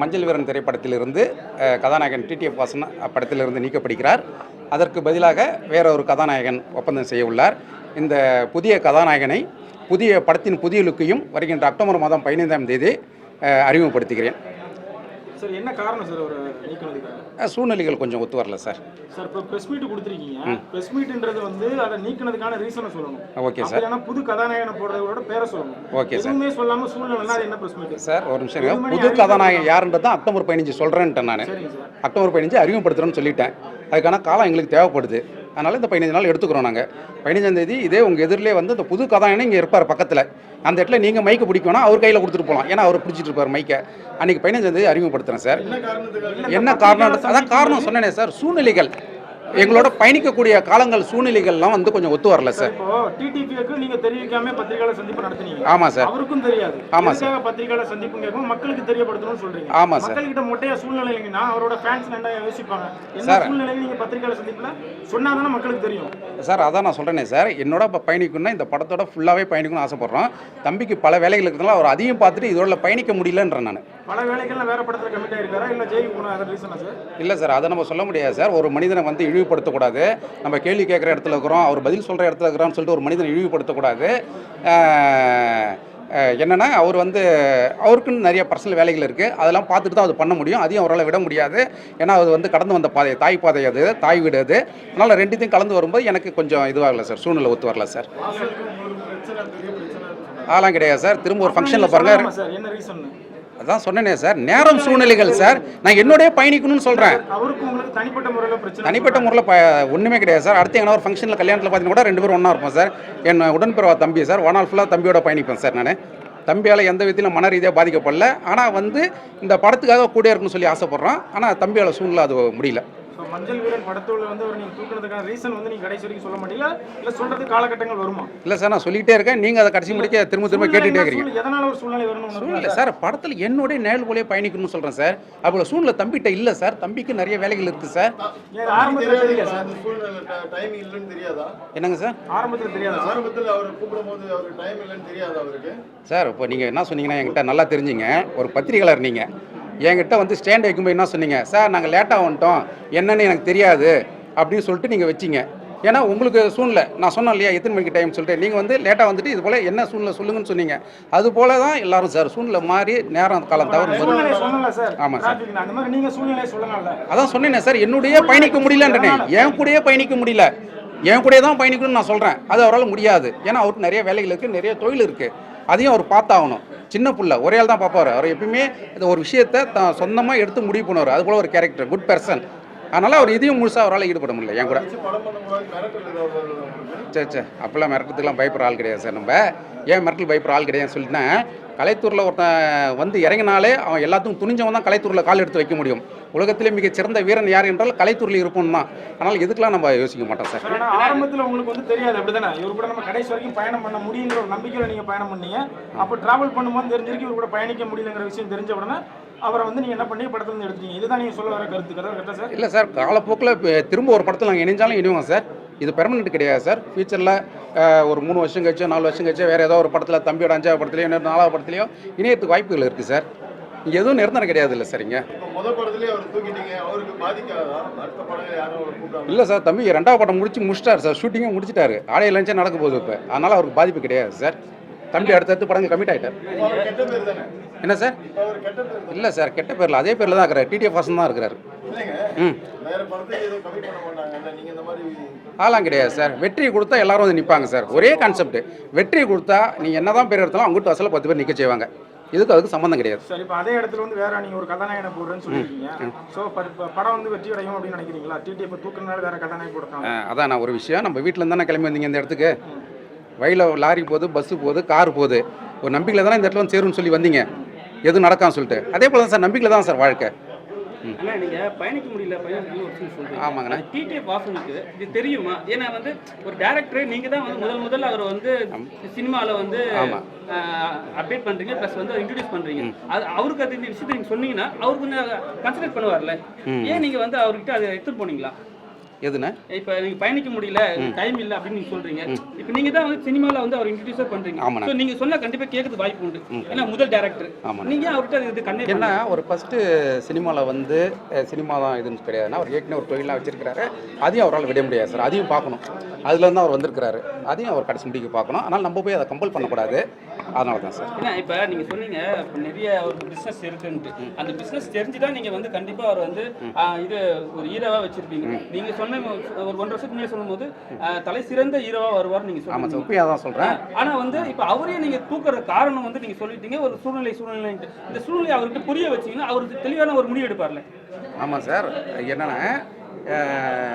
மஞ்சள் வீரன் திரைப்படத்திலிருந்து கதாநாயகன் டிடிஎஃப் வாசன் படத்திலிருந்து நீக்கப்படுகிறார். அதற்கு பதிலாக வேற ஒரு கதாநாயகன் ஒப்பந்தம் செய்ய உள்ளார். இந்த புதிய கதாநாயகனை புதிய படத்தின் புதிய லுக்கையும் வருகின்ற அக்டோபர் மாதம் பதினைந்தாம் தேதி அறிமுகப்படுத்துகிறேன். சார் என்ன காரணம் சார் ஒரு நீக்கினதுக்காக? சூழ்நிலைகள் கொஞ்சம் ஒத்து வரல சார். சார் இப்போ ப்ரெஸ் மீட் கொடுத்துருக்கீங்க. ப்ரெஸ் மீட்ன்றது வந்து அதை நீக்கினதுக்கான ரீசனை சொல்லணும். Okay sir. அப்படின்னா புது கதாநாயகனை போடுறதோட பேரை சொல்லணும். Okay sir. எதுவுமே சொல்லாம சூழ்நிலைனா அது என்ன ப்ரெஸ் மீட் சார் ஒரு நிமிஷம். புது கதாநாயகன் யாருன்றது தான் அக்டோபர் பதினஞ்சு சொல்கிறேன்ட்டேன் நான். அக்டோபர் பதினஞ்சு அறிமுகப்படுத்துகிறோன்னு சொல்லிட்டேன். அதுக்கான காலம் எங்களுக்கு தேவைப்படுது. அதனால் இந்த பதினஞ்சு நாள் எடுத்துக்கிறோம் நாங்கள் பதினஞ்சாம் தேதி இதே உங்கள் எதிரிலே வந்து இந்த புது கதாநாயகன் இங்கே இருப்பார் பக்கத்தில். அந்த இடத்துல நீங்கள் மைக்கை பிடிக்கணும் அவர் கையில் கொடுத்துட்டு போகலாம் ஏன்னா அவர் பிடிச்சிட்டு இருப்பார் மைக்கை அன்றைக்கி பதினஞ்சாம் தேதி அறிமுகப்படுத்துகிறேன் சார். என்ன காரணம்? அதான் காரணம் சொன்னேனே சார். சூழ்நிலைகள். எங்களோட பயணிக்கக்கூடிய காலங்கள் சூழ்நிலைகள்லாம் வந்து கொஞ்சம் ஒத்து வரல சார். டிடிபிக்கு நீங்க தெரிவிக்காம பத்திரிகையாளர் சந்திப்பு நடத்துனீங்க. ஆமாம் சார். அவருக்கும் தெரியாது. ஆமா எதுக்காக பத்திரிகையாளர் சந்திப்பு கேட்கும் மக்களுக்கு தெரியப்படுத்தணும்னு சொல்றீங்க. ஆமாம் சார். மக்கள்கிட்ட மொட்டையா சூழ்நிலை இல்லைங்கன்னா அவரோட ஃபேன்ஸ் என்ன யோசிப்பாங்க? என்ன சார். சூழ்நிலை நீங்க பத்திரிகையாளர் சந்திப்புல? சொன்னாதானே மக்களுக்கு தெரியும். சார் அதான் நான் சொல்கிறேனே சார். என்னோட இப்போ பயணிக்கணும்னா இந்த படத்தோட ஃபுல்லாகவே பயணிக்கணும்னு ஆசைப்பட்றோம். தம்பிக்கு பல வேலைகள் இருக்கிறதுனால அவர் அதையும் பார்த்துட்டு இதோட பயணிக்க முடியலன்றேன் நான். பல வேலைகள்ல வேற படத்துல கமிட் ஆயிருக்காரா? இல்ல ஜெயிக்கு போன ரீசனா சார்? இல்லை சார் அதை நம்ம சொல்ல முடியாது சார். ஒரு மனிதனை வந்து இழிவுபடுத்தக்கூடாது. நம்ம கேள்வி கேட்குற இடத்துல இருக்கிறோம் அவர் பதில் சொல்கிற இடத்துல இருக்கிறோம்னு சொல்லிட்டு ஒரு மனிதனை இழிவுபடுத்தக்கூடாது. என்னன்னா அவர் வந்து அவருக்குன்னு நிறைய பர்சனல் வேலைகள் இருக்குது அதெல்லாம் பார்த்துட்டு தான் அது பண்ண முடியும். அதையும் அவரால் விட முடியாது. ஏன்னா அது வந்து கடந்து வந்த பாதை தாய் பாதை அது தாய் வீடு அது. அதனால் ரெண்டுத்தையும் கலந்து வரும்போது எனக்கு கொஞ்சம் இதுவாகல சார். சூழ்நிலை ஒத்து வரல சார். அதெல்லாம் கிடையாது சார். திரும்ப ஒரு ஃபங்க்ஷனில் பாருங்கள் அதான் சொன்னேனே சார். நேரம் சூழ்நிலைகள் சார். நான் என்னோடய பயணிக்கணும்னு சொல்கிறேன் தனிப்பட்ட முறையில பிரச்சனை தனிப்பட்ட முறையில் ப ஒன்றுமே கிடையாது சார். அடுத்து எங்கன்னா ஒரு ஃபங்க்ஷனில் கல்யாணத்தில் பார்த்தீங்கன்னா கூட ரெண்டு பேரும் ஒன்றா இருப்போம் சார். என் உடன்பிறவா தம்பி சார். ஒன் நாள் ஃபுல்லாக தம்பியோட பயணிப்பேன் சார் நான். தம்பியால் எந்த விதத்திலும் மன ரீதியாக பாதிக்கப்படல. ஆனால் வந்து இந்த படத்துக்காக கூட இருக்குன்னு சொல்லி ஆசைப்பட்றோம். ஆனால் தம்பியால் சூழ்நிலை அது முடியல. ஸோ மஞ்சள் வீரன் படத்தோட வந்து அவர் நீங்க தூக்குறதுக்கான ரீசன் வந்து நீங்க கடைசி வரைக்கும் சொல்ல மாட்டீங்களா? இல்ல சொல்றது காலகட்டங்கள் வருமா? இல்லை சார் நான் சொல்லிகிட்டே இருக்கேன். நீங்கள் அதை கடைசி முடிக்க திரும்ப திரும்ப கேட்டுகிட்டே இருக்கிறீங்க. சூழ்நிலை எதனால ஒரு சூழ்நிலை வரணும் சூழ்நிலை சார் படத்தில் என்னுடைய நேல் போலே பயணிக்கணும்னு சொல்கிறேன் சார். அப்போ சூழ்நிலை தம்பிகிட்ட இல்லை சார். தம்பிக்கு நிறைய வேலைகள் இருக்குது சார். என்னங்க சார்? ஆரம்பத்துல தெரியாது சார்? ஆரம்பத்தில் அவர் கூப்பிடும்போது அவருக்கு டைம் இல்லைன்னு தெரியாதா அவருக்கு? சார் இப்போ நீங்கள் என்ன சொன்னீங்கன்னா என்கிட்ட நல்லா தெரிஞ்சுங்க. ஒரு பத்திரிகையாளர் நீங்கள் என்கிட்ட வந்து ஸ்டாண்ட் வைக்கும்போது என்ன சொன்னீங்க? சார் நாங்கள் லேட்டாக வந்துட்டோம். என்னன்னு எனக்கு தெரியாது. அப்படின்னு சொல்லிட்டு நீங்கள் வச்சிங்க. ஏன்னா உங்களுக்கு சூழ்நிலை. நான் சொன்னேன் இல்லையா எத்தனை மணிக்கு டைம் சொல்லிட்டு. நீங்கள் வந்து லேட்டாக வந்துட்டு இது போல் என்ன சூழ்நிலை சொல்லுங்கன்னு சொன்னீங்க. அது போல தான் எல்லாரும் சார் சூழ்நிலை மாறி நேரம் காலம் சூழ்நிலை சொல்லல சார் அதான் சொன்னேனே சார் என்னுடைய பயணிக்க முடியலன்றனே. என் கூடயே பயணிக்க முடியல. என் கூடயே தான் பயணிக்கணும்னு நான் சொல்கிறேன் அது அவரால் முடியாது. ஏன்னா அவருக்கு நிறைய வேலைகள் இருக்குது நிறைய தொழில் இருக்குது அதையும் அவர் பார்த்தாகணும். சின்ன புள்ள ஒரே ஆள் தான் பார்ப்பார். அவர் எப்பயுமே இந்த ஒரு விஷயத்தை தான் சொந்தமாக எடுத்து முடிவு பண்ணுவார். அது போல ஒரு கேரக்டர் குட் பர்சன் அதனால் அவர் இதையும் முழுசாக அவரால் ஈடுபட முடியல என் கூட. வச்சு சே சே அப்போல்லாம் மிரட்டத்துக்குலாம் பயப்படுற ஆள் கிடையாது சார் நம்ம. ஏன் மிரட்டல் பயப்படுற ஆள் கிடையாதுன்னு சொல்லிட்டேன் கலைத்தூரில் ஒருத்தன் வந்து இறங்கினாலே அவன் எல்லாத்துக்கும் துணிஞ்சவன் தான் கலைத்தூரில் கால் எடுத்து வைக்க முடியும். உலகத்திலே மிகச் சிறந்த வீரன் யார் என்றால் கலைத்தூரில் இருப்போம் தான். அதனால் இதுக்கெல்லாம் நம்ம யோசிக்க மாட்டோம் சார்? ஆரம்பத்துல உங்களுக்கு வந்து தெரியாது அப்படிதானே? இவர் கூட நம்ம கடைசி வரைக்கும் பயணம் பண்ண முடியுங்கிற ஒரு நம்பிக்கையில நீங்க பயணம் பண்ணீங்க. அப்போ டிராவல் பண்ணும்போது தெரிஞ்சிருக்கு இவர் கூட பயணிக்க முடியலங்கிற விஷயம் தெரிஞ்ச உடனே அவரை வந்து நீங்க என்ன பண்ணி படத்துல எடுத்தீங்க இதுதான் நீங்க சொல்ல வர கருத்து. கதை கரெக்டா சார்? இல்லை சார் காலப்போக்கில் திரும்ப ஒரு படத்தில் நாங்கள் இணைஞ்சாலும் இணைவோம் சார். இது பெர்மனெண்ட் கிடையாது சார் ஃபியூச்சரில் ஒரு மூணு வருஷம் கழிச்சோ நாலு வருஷம் கழிச்சோ வேறு ஏதோ ஒரு படத்தில் தம்பியோட அஞ்சாவது படத்துலையோ இன்னொரு நாலாவது படத்துலையோ இணையத்துக்கு வாய்ப்புகள் இருக்குது சார் இங்கே எதுவும் நிரந்தரம் கிடையாது இல்லை சார் இங்கே. இப்போ முத படத்துலேயே அவர் தூக்கிட்டீங்க. அவருக்கு பாதிக்காதா அடுத்த படங்கள் யாரும் அவர் கூப்பிடாம? இல்லை சார் தம்பி ரெண்டாவது படம் முடிச்சு முடிச்சிட்டார் சார் ஷூட்டிங்கே முடிச்சிட்டாரு. ஆடைய லஞ்சம் நடக்க போகுது இப்போ. அதனால் அவருக்கு பாதிப்பு கிடையாது சார் தம்பி அடுத்தடுத்து படங்கள் கமிட் ஆகிட்டார் என்ன சார் இல்லை சார் கெட்ட பேரில் அதே பேரில் தான் இருக்கிறார். டிடிஎஃப் வாசன் தான் இருக்கிறார். அதெல்லாம் கிடையாது சார். வெற்றி கொடுத்தா எல்லாரும் வந்து நிற்பாங்க சார். ஒரே கான்செப்ட் வெற்றி கொடுத்தா நீ என்னதான் பேர் எடுத்தாலும் அங்கிட்டு வாசலில் பத்து பேர் நிற்க செய்வாங்க. இதுக்கு அதுக்கு சம்மந்தம் கிடையாது. சரி இப்போ அதே இடத்துல வந்து வேற நீங்க ஒரு கதாநாயகனை போடுறேன்னு சொல்லியிருக்கீங்க ஸோ படம் வந்து வெற்றி அடையும் அப்படின்னு நினைக்கிறீங்களா? டிடி இப்போ வேற கதாநாயகன் போடுறாங்க அதான் நான் ஒரு விஷயம். நம்ம வீட்டில் தானே கிளம்பி வந்தீங்க இந்த இடத்துக்கு? வழியில் லாரி போகுது பஸ்ஸு போகுது கார் போகுது. ஒரு நம்பிக்கையில் தானே இந்த இடத்துல வந்து சேரும்னு சொல்லி வந்தீங்க? எதுவும் நடக்கான்னு சொல்லிட்டு. அதே போல தான் சார் நம்பிக்கையில் தான் சார் வாழ்க்கை. அண்ணா நீங்க பயணிக்க முடியல பயணிக்க ஆமாங்கண்ணா. டிடிஎஃப் வாசனுக்கு இது தெரியுமா? ஏன்னா வந்து ஒரு டேரக்டரே நீங்க தான் வந்து முதல் முதல்ல அவர் வந்து சினிமால வந்து. அப்டேட் பண்றீங்க ப்ளஸ் வந்து இன்ட்ரடியூஸ் பண்றீங்க. அது அவருக்கு அது இந்த விஷயத்தை நீங்க சொன்னீங்கன்னா அவர் கொஞ்சம் கன்சிடர் பண்ணுவார்ல. ஏன் நீங்க வந்து அவர்கிட்ட அதை எடுத்துட்டு போனீங்களா? எதுண்ணே இப்ப நீங்க பயணிக்க முடியல டைம் இல்ல அப்படின்னு நீங்க சொல்றீங்க. இப்ப நீங்க தான் வந்து சினிமால வந்து அவர் இன்ட்ரடியூஸ் பண்றீங்க. ஆமாண்ணே. So, நீங்க சொன்னா கண்டிப்பா கேட்கறது வாய்ப்பு உண்டு. ஏன்னா முதல் டேரக்டர் ஆமாண்ணே. நீங்க அவர்கிட்ட இது கண்ணே என்ன ஒரு ஃபஸ்ட்டு சினிமாவில் வந்து சினிமா தான் இதுன்னு கிடையாதுன்னா அவர் ஏற்கனவே ஒரு தொழிலாக வச்சிருக்கிறாரு. அதையும் அவரால் விட முடியாது சார். அதையும் பார்க்கணும். அதுலேருந்து அவர் வந்திருக்கிறாரு. அதையும் அவர் கடைசி முடிக்க பார்க்கணும். அதனால் நம்ம போய் அதை கம்பல் பண்ணக்கூடாது. அதனால தான் சார். ஏன்னா இப்ப நீங்க சொன்னீங்க நிறைய ஒரு பிசினஸ் இருக்குன்ட்டு. அந்த பிசினஸ் தெரிஞ்சுதான் நீங்க வந்து கண்டிப்பா அவர் வந்து இது ஒரு ஹீரோவா வச்சிருப்பீங்க. நீங்க சொன்ன ஒரு ஒன்றரை வருஷத்துக்கு சொல்லும்போது தலை சிறந்த ஹீரோவா வருவார் நீங்க சொன்னீங்க உண்மையாக தான் சொல்கிறேன் ஆனா வந்து இப்ப அவரே நீங்க தூக்குற காரணம் வந்து நீங்க சொல்லிட்டீங்க. ஒரு சூழ்நிலை சூழ்நிலைன்ட்டு இந்த சூழ்நிலை அவர்கிட்ட புரிய வச்சீங்கன்னா அவருக்கு தெளிவான ஒரு முடிவு எடுப்பார்ல. ஆமாம் சார் என்னென்னா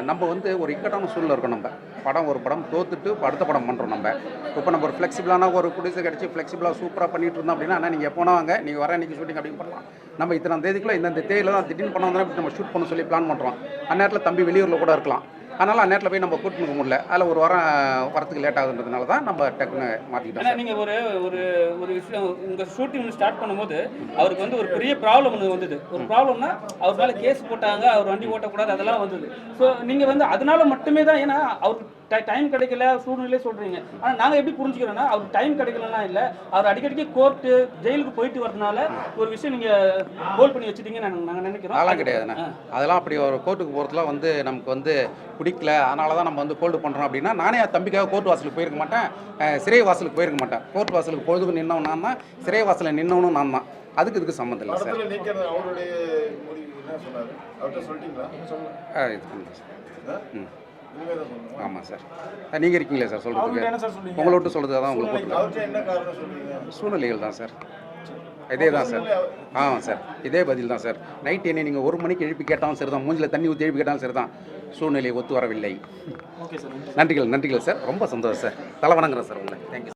நம்ம வந்து ஒரு இக்கட்டான சூழல் இருக்கோம் நம்ம. படம் ஒரு படம் தோத்துட்டு அடுத்த படம் பண்ணுறோம் நம்ம. இப்போ நம்ம ஒரு ஃப்ளெக்சிபிளான ஒரு குடிசை கிடச்சி ஃப்ளெக்சிபிளாக சூப்பராக பண்ணிட்டு இருந்தோம் அப்படின்னா அண்ணா நீங்கள் எப்போ வாங்க. நீங்கள் வர இன்னைக்கு ஷூட்டிங் அப்படின்னு பண்ணலாம். நம்ம இத்தனை தேதிக்குள்ள இந்த தேதியில் தான் திடீர்னு பண்ண வந்தால் நம்ம ஷூட் பண்ண சொல்லி பிளான் பண்ணுறோம் அந்நேரத்தில் தம்பி வெளியூரில் கூட இருக்கலாம். அதனால் நேரில் போய் நம்ம கூட்டிட்டு போக முடியல. அதில் ஒரு வாரம் வரத்துக்கு லேட் ஆகுதுன்றதுனால தான் நம்ம டக்குன்னு மாற்றிக்கிட்டோம் நீங்கள் ஒரு ஒரு ஒரு விஷயம் உங்கள் ஷூட்டிங் ஸ்டார்ட் பண்ணும்போது அவருக்கு வந்து ஒரு பெரிய ப்ராப்ளம் ஒன்று வந்தது. ஒரு ப்ராப்ளம்னா அவர் மேலே கேஸ் போட்டாங்க அவர் வண்டி ஓட்டக்கூடாது அதெல்லாம் வந்தது. ஸோ நீங்கள் வந்து அதனால மட்டுமே தான் ஏன்னா அவருக்கு டைம் கிடைக்கல சூழ்நிலை சொல்றீங்க. ஆனா நாங்க எப்படி புரிஞ்சுக்கிறோம்னா அவருக்கு டைம் கிடைக்கலன்னா இல்ல அவர் அடிக்கடிக்கு கோர்ட்டு ஜெயிலுக்கு போயிட்டு வரதுனால ஒரு விஷயம் நீங்க ஹோல்ட் பண்ணி வச்சிட்டீங்கன்னு நாங்க- நாங்க நினைக்கிறோம். அதெல்லாம் கிடையாதுண்ணே அதெல்லாம் அப்படி ஒரு கோர்ட்டுக்கு போகிறதுலாம் வந்து நமக்கு வந்து பிடிக்கல. அதனால தான் நம்ம வந்து கோல்டு பண்ணுறோம் அப்படின்னா நானே என் தம்பிக்காக கோர்ட் வாசலுக்கு போயிருக்க மாட்டேன். சிறை வாசலுக்கு போயிருக்க மாட்டேன். கோர்ட் வாசலுக்கு பொழுதுக்கு நின்னவன் நான் தான் சிறை வாசலில் நின்னவனும் நான் தான். அதுக்கு இதுக்கு சம்மந்தம் இல்லை சார். அவருடைய முடிவு என்ன சொன்னாரு? அவர்கிட்ட சொல்லிட்டீங்களா? இது பண்ணுறேன் சார். ஆ? ம். ஆமாம் சார். நீங்கள் இருக்கீங்களே சார் சொல்கிறதுக்கு உங்களை விட்டு சொல்கிறது தான் உங்களுக்கு சூழ்நிலைகள் தான் சார். இதே தான் சார். ஆமாம் சார். இதே பதில் தான் சார். நைட் என்ன நீங்கள் ஒரு மணிக்கு எழுப்பி கேட்டாலும் சரி தான் மூஞ்சில் தண்ணி ஊற்றி எழுப்பி கேட்டாலும் சரி தான் சூழ்நிலை ஒத்து வரவில்லை. நன்றிகள் நன்றிகள் சார். ரொம்ப சந்தோஷம் சார். தலை வணங்குறேன் சார் உங்களை. தேங்க்யூ